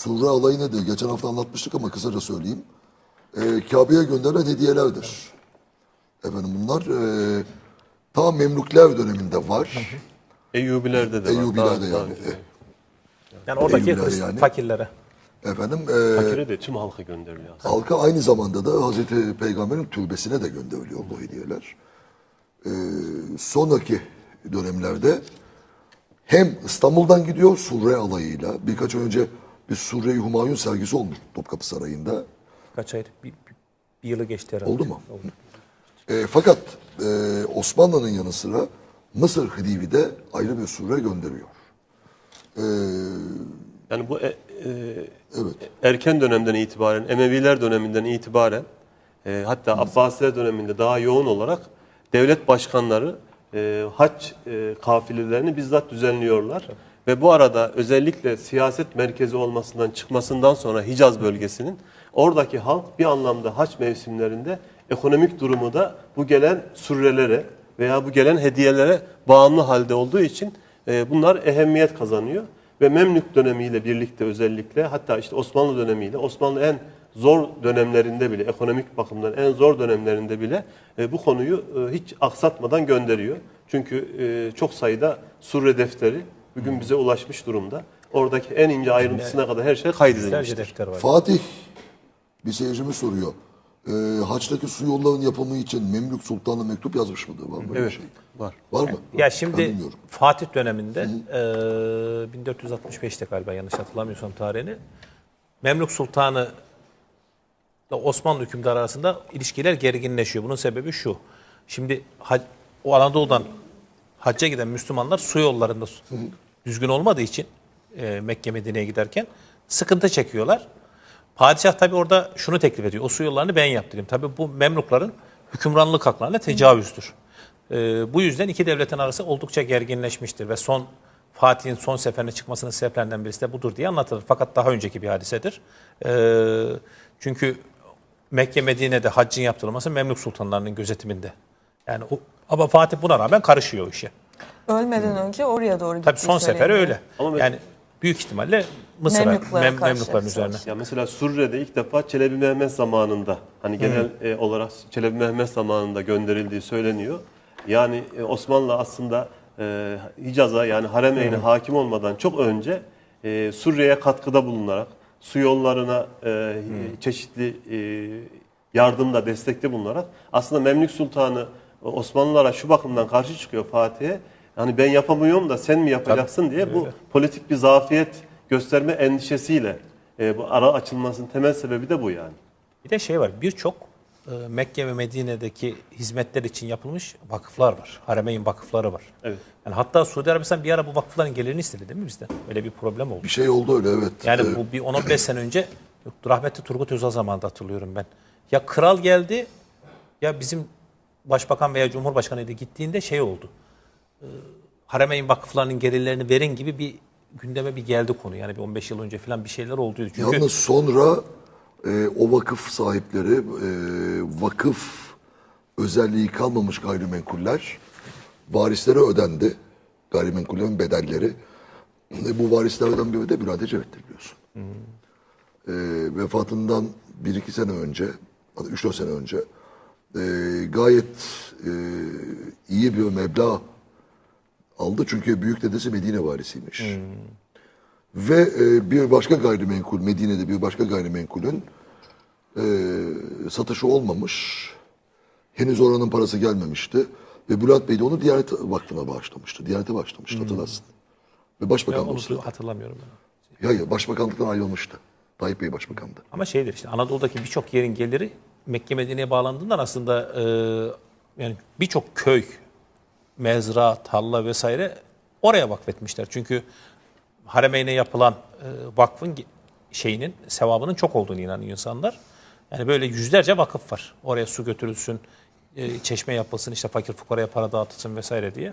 Surre alayı nedir? Geçen hafta anlatmıştık ama kısaca söyleyeyim. Ee, Kabe'ye gönderilen hediyelerdir. Efendim bunlar e, ta Memlükler döneminde var. Eyyubilerde de var. Eyyubilerde Daha- daha yani. Yani oradaki Hristi- yani. fakirlere. Efendim e, Fakire de tüm halka gönderiliyor aslında. halka aynı zamanda da Hazreti Peygamber'in türbesine de gönderiliyor bu hediyeler. Ee, sonraki dönemlerde hem İstanbul'dan gidiyor Surre alayıyla. Birkaç önce bir Surre-i Humayun sergisi olmuş Topkapı Sarayı'nda. Kaç ay? Bir, bir- bir yılı geçti herhalde. Oldu mu? E, fakat e, Osmanlı'nın yanı sıra Mısır Hıdivi de ayrı bir sure gönderiyor. E, Yani bu e- e, evet. erken dönemden itibaren, Emeviler döneminden itibaren e, hatta Abbasiler döneminde daha yoğun olarak devlet başkanları e, hac e, kafilelerini bizzat düzenliyorlar. Ve bu arada özellikle siyaset merkezi olmasından çıkmasından sonra Hicaz bölgesinin oradaki halk bir anlamda hac mevsimlerinde ekonomik durumu da bu gelen sürrelere veya bu gelen hediyelere bağımlı halde olduğu için e, bunlar ehemmiyet kazanıyor. Ve Memlük dönemiyle birlikte özellikle hatta işte Osmanlı dönemiyle Osmanlı en zor dönemlerinde bile ekonomik bakımdan en zor dönemlerinde bile e, bu konuyu e, hiç aksatmadan gönderiyor. Çünkü e, çok sayıda surre defteri bugün bize ulaşmış durumda. Oradaki en ince ayrıntısına kadar her şey Yüzlerce kaydedilmiştir. defter var. Fatih bir seyircimiz soruyor. E, haçtaki su yollarının yapımı için Memlük Sultan'a mektup yazmış mıdır? Var mı böyle bir şey? var. Var mı? Ya Ben şimdi bilmiyorum. Fatih döneminde e, 1465'te galiba yanlış hatırlamıyorsam tarihini Memlük Sultanı ile Osmanlı hükümdarı arasında ilişkiler gerginleşiyor. Bunun sebebi şu. Şimdi hac- o Anadolu'dan hacca giden Müslümanlar su yollarında su- düzgün olmadığı için e, Mekke Medine'ye giderken sıkıntı çekiyorlar. Padişah tabi orada şunu teklif ediyor. O su yollarını ben yaptırayım. Tabi bu Memlukların hükümranlık haklarına tecavüzdür. E, bu yüzden iki devletin arası oldukça gerginleşmiştir ve son Fatih'in son seferine çıkmasının sebeplerinden birisi de budur diye anlatılır. Fakat daha önceki bir hadisedir. E, çünkü Mekke Medine'de haccın yaptırılması Memlük sultanlarının gözetiminde. Yani o, ama Fatih buna rağmen karışıyor o işe. Ölmeden önce oraya doğru gitti. Tabii son sefer öyle. Ama yani büyük ihtimalle Mısır'a, Memlüklere Mem, karşı Memlüklerin üzerine. Ya mesela Surre'de ilk defa Çelebi Mehmet zamanında hani genel e, olarak Çelebi Mehmet zamanında gönderildiği söyleniyor. Yani e, Osmanlı aslında e, Hicaz'a yani Haremeyn'e hakim olmadan çok önce e, Surre'ye katkıda bulunarak su yollarına e, çeşitli e, yardımda, destekte bulunarak aslında Memlük Sultanı Osmanlılara şu bakımdan karşı çıkıyor Fatih'e. Hani ben yapamıyorum da sen mi yapacaksın diye bu politik bir zafiyet gösterme endişesiyle e, bu ara açılmasının temel sebebi de bu yani. Bir de şey var birçok e, Mekke ve Medine'deki hizmetler için yapılmış vakıflar var. Haremeyn vakıfları var. Evet. Yani hatta Suudi Arabistan bir ara bu vakıfların gelirini istedi değil mi bizden? Öyle bir problem oldu. Bir şey oldu öyle evet. Yani bu bir 10-15 sene önce yok, rahmetli Turgut Özal zamanında hatırlıyorum ben. Ya kral geldi ya bizim başbakan veya cumhurbaşkanıydı gittiğinde şey oldu. Haremeyn vakıflarının gelirlerini verin gibi bir gündeme bir geldi konu. Yani bir 15 yıl önce falan bir şeyler oldu. Çünkü Yalnız sonra e, o vakıf sahipleri e, vakıf özelliği kalmamış gayrimenkuller varislere ödendi. Gayrimenkullerin bedelleri. E, bu varislerden biri de Bülent Ecevit'tir biliyorsun. E, vefatından bir iki sene önce, hatta üç dört sene önce e, gayet e, iyi bir meblağ aldı. Çünkü büyük dedesi Medine varisiymiş. Ve e, bir başka gayrimenkul, Medine'de bir başka gayrimenkulün e, satışı olmamış. Henüz oranın parası gelmemişti. Ve Bülent Bey de onu Diyanet Vakfı'na bağışlamıştı. Diyanete bağışlamıştı hatırlarsın. Ve başbakan o onu hatırlamıyorum. ben. Ya ya başbakanlıktan ayrılmıştı. Tayyip Bey başbakandı. Ama şeydir işte Anadolu'daki birçok yerin geliri Mekke Medine'ye bağlandığından aslında e, yani birçok köy, mezra, tarla vesaire oraya vakfetmişler. Çünkü Haremeyn'e yapılan e, vakfın şeyinin sevabının çok olduğunu inanıyor insanlar. Yani böyle yüzlerce vakıf var. Oraya su götürülsün, e, çeşme yapılsın, işte fakir fukaraya para dağıtılsın vesaire diye.